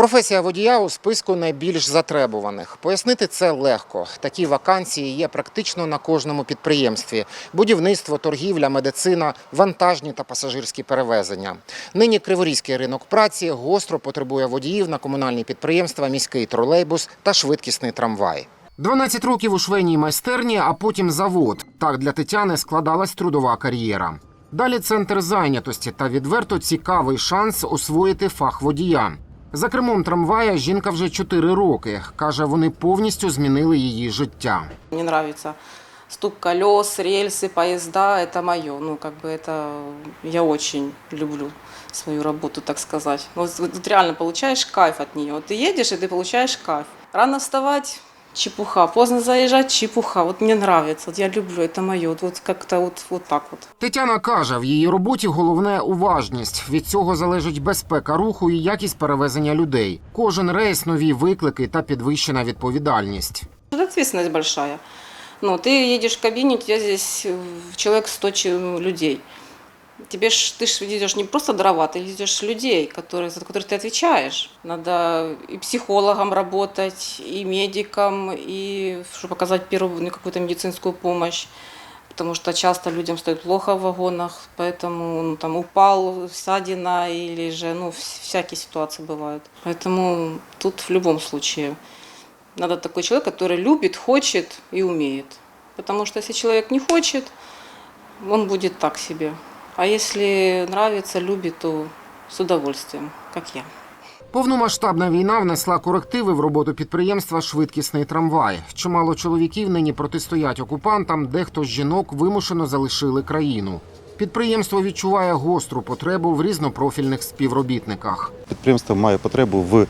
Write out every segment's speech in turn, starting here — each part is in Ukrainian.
Професія водія у списку найбільш затребуваних. Пояснити це легко. Такі вакансії є практично на кожному підприємстві: будівництво, торгівля, медицина, вантажні та пасажирські перевезення. Нині криворізький ринок праці гостро потребує водіїв на комунальні підприємства, міський тролейбус та швидкісний трамвай. 12 років у швейній майстерні, а потім завод. Так для Тетяни складалась трудова кар'єра. Далі центр зайнятості та відверто цікавий шанс освоїти фах водія. За кермом трамвая жінка вже 4 роки. Каже, вони повністю змінили її життя. Мне нравится стук колес, рельсы, поезда. Это мое. Ну, как бы это я очень люблю свою работу, так сказать. Вот, вот тут реально получаешь кайф от нее. Вот ты едешь, и ты получаешь кайф. Рано вставать чепуха, поздно заезжать чепуха. Вот мне нравится, вот я люблю, это мое. Вот, вот как-то вот, вот так вот. Тетяна каже, в її роботі головне уважність. Від цього залежить безпека руху і якість перевезення людей. Кожен рейс нові виклики та підвищена відповідальність. Это ответственность большая. Ну, ты едешь в кабине, у тебя здесь э, человек 100 че- людей. Тебе ж, ты ж ведешь не просто дрова, ты ведешь людей, которые, за которых ты отвечаешь. Надо и психологом работать, и медиком, и чтобы оказать первую ну, какую-то медицинскую помощь. Потому что часто людям стоит плохо в вагонах, поэтому ну, там упал, ссадина или же, ну, вс- всякие ситуации бывают. Поэтому тут в любом случае надо такой человек, который любит, хочет и умеет. Потому что если человек не хочет, он будет так себе. А если нравится, любит, то с удовольствием, как я. Повномасштабна війна внесла корективи в роботу підприємства Швидкісний трамвай. Чимало чоловіків нині протистоять окупантам, дехто з жінок вимушено залишили країну. Підприємство відчуває гостру потребу в різнопрофільних співробітниках. Підприємство має потребу в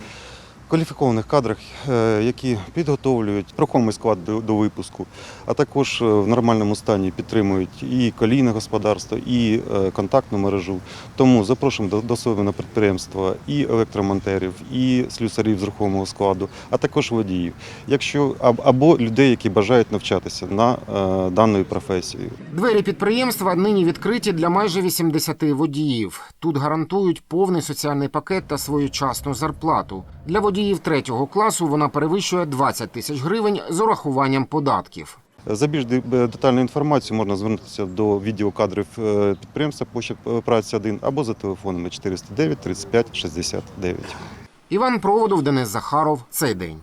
кваліфікованих кадрах, е, які підготовлюють рухомий склад до, випуску, а також е, в нормальному стані підтримують і колійне господарство, і е, контактну мережу. Тому запрошуємо до, себе на підприємство і електромонтерів, і слюсарів з рухомого складу, а також водіїв, якщо або людей, які бажають навчатися на даної професії. Двері підприємства нині відкриті для майже 80 водіїв. Тут гарантують повний соціальний пакет та своєчасну зарплату. Для водіїв третього класу вона перевищує 20 тисяч гривень з урахуванням податків. За більш де- детальну інформацію можна звернутися до відділу кадрів е, підприємства Площа праці 1 або за телефонами 409 35 69. Іван Проводов, Денис Захаров. Цей день.